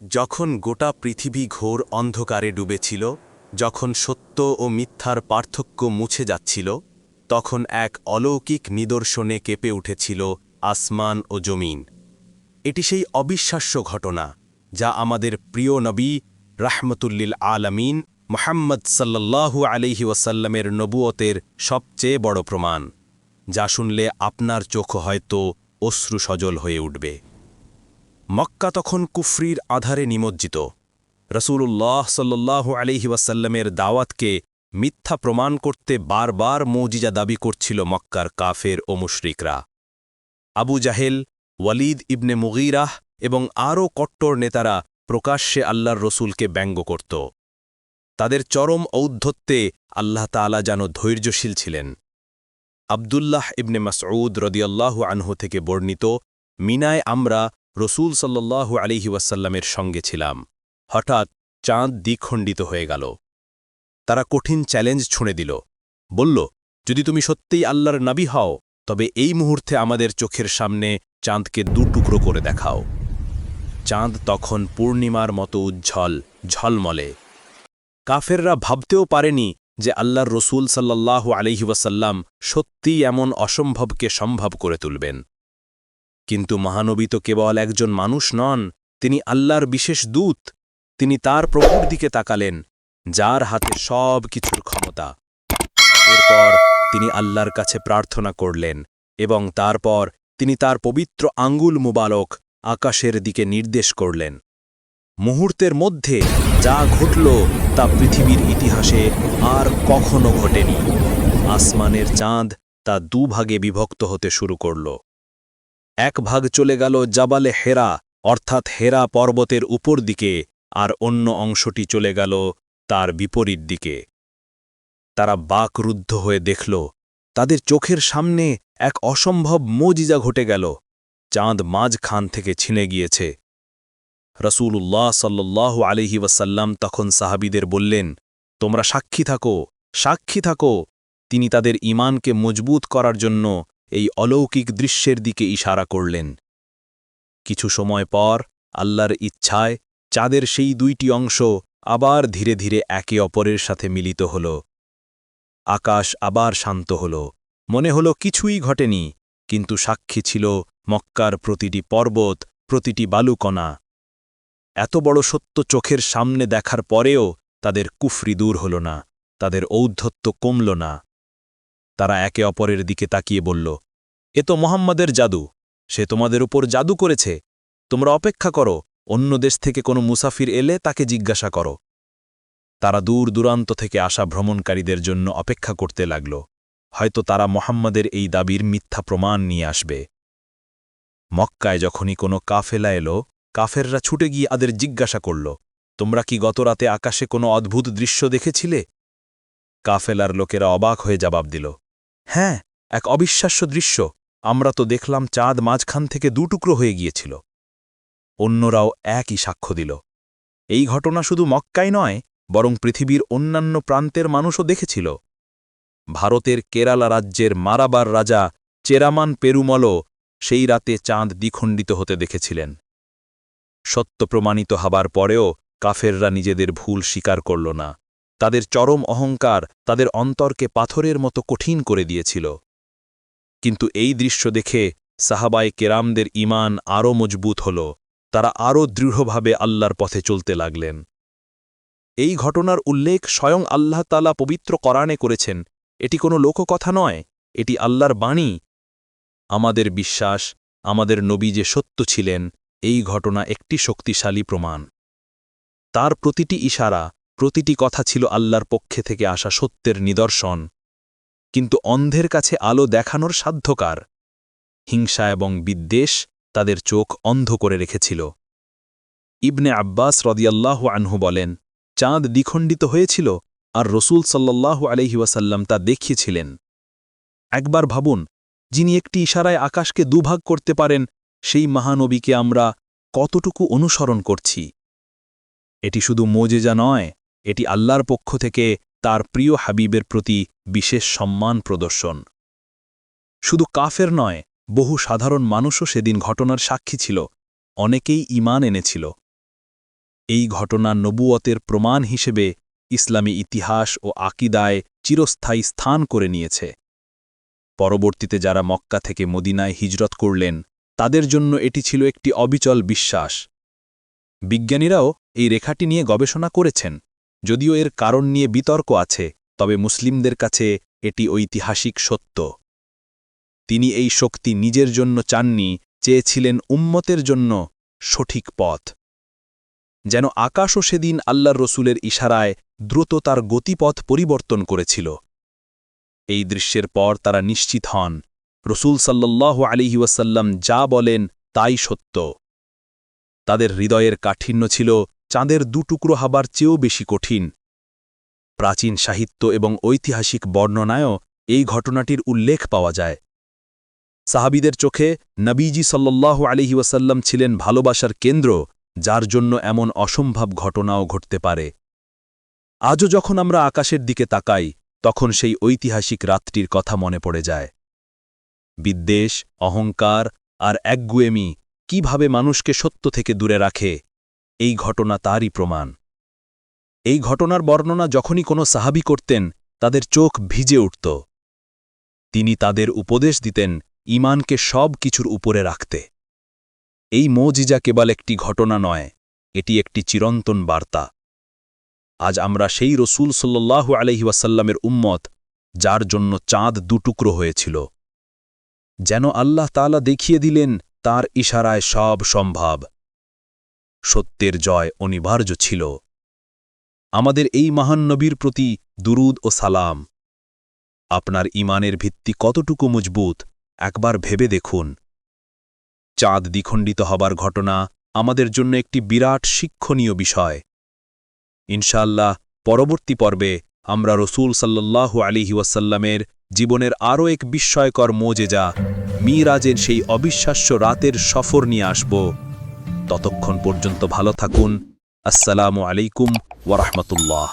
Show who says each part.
Speaker 1: যখন গোটা পৃথিবী ঘোর অন্ধকারে ডুবেছিল, যখন সত্য ও মিথ্যার পার্থক্য মুছে যাচ্ছিল, তখন এক অলৌকিক নিদর্শনে কেঁপে উঠেছিল আসমান ও জমিন। এটি সেই অবিশ্বাস্য ঘটনা যা আমাদের প্রিয় নবী রাহমতুল্লিল আলামিন মোহাম্মদ সাল্লাল্লাহু আলহি ওয়াসাল্লামের নবুয়তের সবচেয়ে বড় প্রমাণ, যা শুনলে আপনার চোখ হয়তো অশ্রু সজল হয়ে উঠবে। মক্কা তখন কুফরির আধারে নিমজ্জিত। রসুল্লাহ সাল্লু আলহি ওয়াসাল্লামের দাওয়াতকে মিথ্যা প্রমাণ করতে বারবার মৌজিজা দাবি করছিল মক্কার কাফের ও মুশরিকরা। আবু জাহেল, ওয়ালিদ ইবনে মুগিরাহ এবং আরও কট্টর নেতারা প্রকাশ্যে আল্লাহর রসুলকে ব্যঙ্গ করত। তাদের চরম ঔদ্ধত্যে আল্লাহ তালা যেন ধৈর্যশীল ছিলেন। আবদুল্লাহ ইবনে মাসউদ রদিয়াল্লাহু আনহু থেকে বর্ণিত, মিনায় আমরা রসুল সাল্লাল্লাহু আলিহি ওয়াসাল্লামের সঙ্গে ছিলাম। হঠাৎ চাঁদ দ্বিখণ্ডিত হয়ে গেল। তারা কঠিন চ্যালেঞ্জ ছুঁড়ে দিল। বলল, যদি তুমি সত্যিই আল্লাহর নাবি হও, তবে এই মুহূর্তে আমাদের চোখের সামনে চাঁদকে দুটুকরো করে দেখাও। চাঁদ তখন পূর্ণিমার মতো উজ্জ্বল, ঝলমলে। কাফেররা ভাবতেও পারেনি যে আল্লাহর রসুল সাল্লাল্লাহু আলহি ওয়াসাল্লাম সত্যিই এমন অসম্ভবকে সম্ভব করে তুলবেন। কিন্তু মহানবী তো কেবল একজন মানুষ নন, তিনি আল্লাহর বিশেষ দূত। তিনি তার প্রভুর দিকে তাকালেন, যার হাতে সব কিছুর ক্ষমতা। এরপর তিনি আল্লাহর কাছে প্রার্থনা করলেন এবং তারপর তিনি তার পবিত্র আঙ্গুল মুবালক আকাশের দিকে নির্দেশ করলেন। মুহূর্তের মধ্যে যা ঘটল তা পৃথিবীর ইতিহাসে আর কখনো ঘটেনি। আসমানের চাঁদ তা দুভাগে বিভক্ত হতে শুরু করল। এক ভাগ চলে গেল জাবালে হেরা, অর্থাৎ হেরা পর্বতের উপর দিকে, আর অন্য অংশটি চলে গেল তার বিপরীত দিকে। তারা বাকরুদ্ধ হয়ে দেখল, তাদের চোখের সামনে এক অসম্ভব মজিজা ঘটে গেল, চাঁদ মাঝখান থেকে ছিনে গিয়েছে। রসুল্লাহ সাল্লাহ আলহি ওয়াসাল্লাম তখন সাহাবিদের বললেন, তোমরা সাক্ষী থাকো সাক্ষী থাকো। তিনি তাদের ইমানকে মজবুত করার জন্য এই অলৌকিক দৃশ্যের দিকে ইশারা করলেন। কিছু সময় পর আল্লাহর ইচ্ছায় চাঁদের সেই দুইটি অংশ আবার ধীরে ধীরে একে অপরের সাথে মিলিত হল। আকাশ আবার শান্ত হল। মনে হল কিছুই ঘটেনি, কিন্তু সাক্ষী ছিল মক্কার প্রতিটি পর্বত, প্রতিটি বালুকণা। এত বড় সত্য চোখের সামনে দেখার পরেও তাদের কুফরি দূর হল না, তাদের ঔদ্ধত্য কমল না। তারা একে অপরের দিকে তাকিয়ে বলল, এ তো মোহাম্মদের জাদু। সে তোমাদের উপর জাদু করেছে। তোমরা অপেক্ষা করো, অন্য দেশ থেকে কোনো মুসাফির এলে তাকে জিজ্ঞাসা করো। তারা দূর দূরান্ত থেকে আসা ভ্রমণকারীদের জন্য অপেক্ষা করতে লাগল। হয়তো তারা মোহাম্মদের এই দাবির মিথ্যা প্রমাণ নিয়ে আসবে। মক্কায় যখনই কোনো কাফেলা এলো, কাফেররা ছুটে গিয়ে আদের জিজ্ঞাসা করল, তোমরা কি গতরাতে আকাশে কোনো অদ্ভুত দৃশ্য দেখেছিলে? কাফেলার লোকেরা অবাক হয়ে জবাব দিল হ্যাঁ এক অবিশ্বাস্য দৃশ্য। আমরা তো দেখলাম চাঁদ মাঝখান থেকে দুটুকরো হয়ে গিয়েছিল। অন্যরাও একই সাক্ষ্য দিল। এই ঘটনা শুধু মক্কাই নয়, বরং পৃথিবীর অন্যান্য প্রান্তের মানুষও দেখেছিল। ভারতের কেরালা রাজ্যের মারাবার রাজা চেরামান পেরুমলও সেই রাতে চাঁদ দ্বিখণ্ডিত হতে দেখেছিলেন। সত্য প্রমাণিত হবার পরেও কাফেররা নিজেদের ভুল স্বীকার করল না। তাদের চরম অহংকার তাদের অন্তরকে পাথরের মতো কঠিন করে দিয়েছিল। কিন্তু এই দৃশ্য দেখে সাহাবায় কেরামদের ইমান আরও মজবুত হল। তারা আরও দৃঢ়ভাবে আল্লাহর পথে চলতে লাগলেন। এই ঘটনার উল্লেখ স্বয়ং আল্লাহ তালা পবিত্র করানে করেছেন। এটি কোনো লোককথা নয়, এটি আল্লাহর বাণী। আমাদের বিশ্বাস, আমাদের নবী যে সত্য ছিলেন, এই ঘটনা একটি শক্তিশালী প্রমাণ। তার প্রতিটি ইশারা প্রতিটি কথা ছিল আল্লাহর পক্ষে থেকে আসা সত্যের নিদর্শন। কিন্তু অন্ধের কাছে আলো দেখানোর সাধ্যকার। হিংসা এবং বিদ্বেষ তাদের চোখ অন্ধ করে রেখেছিল। ইবনে আব্বাস রদিয়াল্লাহু আনহু বলেন, চাঁদ দ্বিখণ্ডিত হয়েছিল আর রসুল সাল্লাল্লাহু আলহি ওয়াসাল্লাম তা দেখিয়েছিলেন। একবার ভাবুন, যিনি একটি ইশারায় আকাশকে দুভাগ করতে পারেন, সেই মহানবীকে আমরা কতটুকু অনুসরণ করছি? এটি শুধু মোজেজা নয় এটি আল্লাহর পক্ষ থেকে তার প্রিয় হাবিবের প্রতি বিশেষ সম্মান প্রদর্শন। শুধু কাফের নয়, বহু সাধারণ মানুষও সেদিন ঘটনার সাক্ষী ছিল, অনেকেই ইমান এনেছিল।
Speaker 2: এই ঘটনা নবুয়তের প্রমাণ হিসেবে ইসলামী ইতিহাস ও আকিদায় চিরস্থায়ী স্থান করে নিয়েছে। পরবর্তীতে যারা মক্কা থেকে মদিনায় হিজরত করলেন, তাদের জন্য এটি ছিল একটি অবিচল বিশ্বাস। বিজ্ঞানীরাও এই রেখাটি নিয়ে গবেষণা করেছেন। যদিও এর কারণ নিয়ে বিতর্ক আছে, তবে মুসলিমদের কাছে এটি ঐতিহাসিক সত্য। তিনি এই শক্তি নিজের জন্য চাননি, চেয়েছিলেন উম্মতের জন্য সঠিক পথ। যেন আকাশও সেদিন আল্লাহর রসুলের ইশারায় দ্রুত তার গতিপথ পরিবর্তন করেছিল। এই দৃশ্যের পর তারা নিশ্চিত হন, রসুল সাল্লাহ আলিহি ওয়াসাল্লাম যা বলেন তাই সত্য। তাদের হৃদয়ের কাঠিন্য ছিল চাঁদের দুটুকরো হাবার চেয়েও বেশি কঠিন। প্রাচীন সাহিত্য এবং ঐতিহাসিক বর্ণনায়ও এই ঘটনাটির উল্লেখ পাওয়া যায়। সাহাবিদের চোখে নবীজি সাল্লাহ আলিহি ওয়াসাল্লাম ছিলেন ভালোবাসার কেন্দ্র, যার জন্য এমন অসম্ভব ঘটনাও ঘটতে পারে। আজও যখন আমরা আকাশের দিকে তাকাই, তখন সেই ঐতিহাসিক রাতটির কথা মনে পড়ে যায়। বিদ্বেষ, অহংকার আর একগুয়েমি কীভাবে মানুষকে সত্য থেকে দূরে রাখে এই ঘটনা তারই প্রমাণ। এই ঘটনার বর্ণনা যখনই কোনো সাহাবি করতেন, তাদের চোখ ভিজে উঠত। তিনি তাদের উপদেশ দিতেন ইমানকে সব কিছুর উপরে রাখতে। এই মজিজা কেবল একটি ঘটনা নয়, এটি একটি চিরন্তন বার্তা। আজ আমরা সেই রসুল সাল্লাহু আলহি ওয়াসাল্লামের উম্মত, যার জন্য চাঁদ দুটুকরো হয়েছিল। যেন আল্লাহ তালা দেখিয়ে দিলেন, তার ইশারায় সব সম্ভব। সত্যের জয় অনিবার্য ছিল। আমাদের এই মহান নবীর প্রতি দুরুদ ও সালাম। আপনার ইমানের ভিত্তি কতটুকু মজবুত, একবার ভেবে দেখুন। চাঁদ দ্বিখণ্ডিত হবার ঘটনা আমাদের জন্য একটি বিরাট শিক্ষণীয় বিষয়। ইনশাল্লাহ পরবর্তী পর্বে আমরা রসুল সাল্লাল্লাহু আলিহি ওয়াসাল্লামের জীবনের আরও এক বিস্ময়কর মোজেজা, মিরাজের সেই অবিশ্বাস্য রাতের সফর নিয়ে আসব। ততক্ষণ পর্যন্ত ভালো থাকুন। আসসালামু আলাইকুম ওয়ারহমতুল্লাহ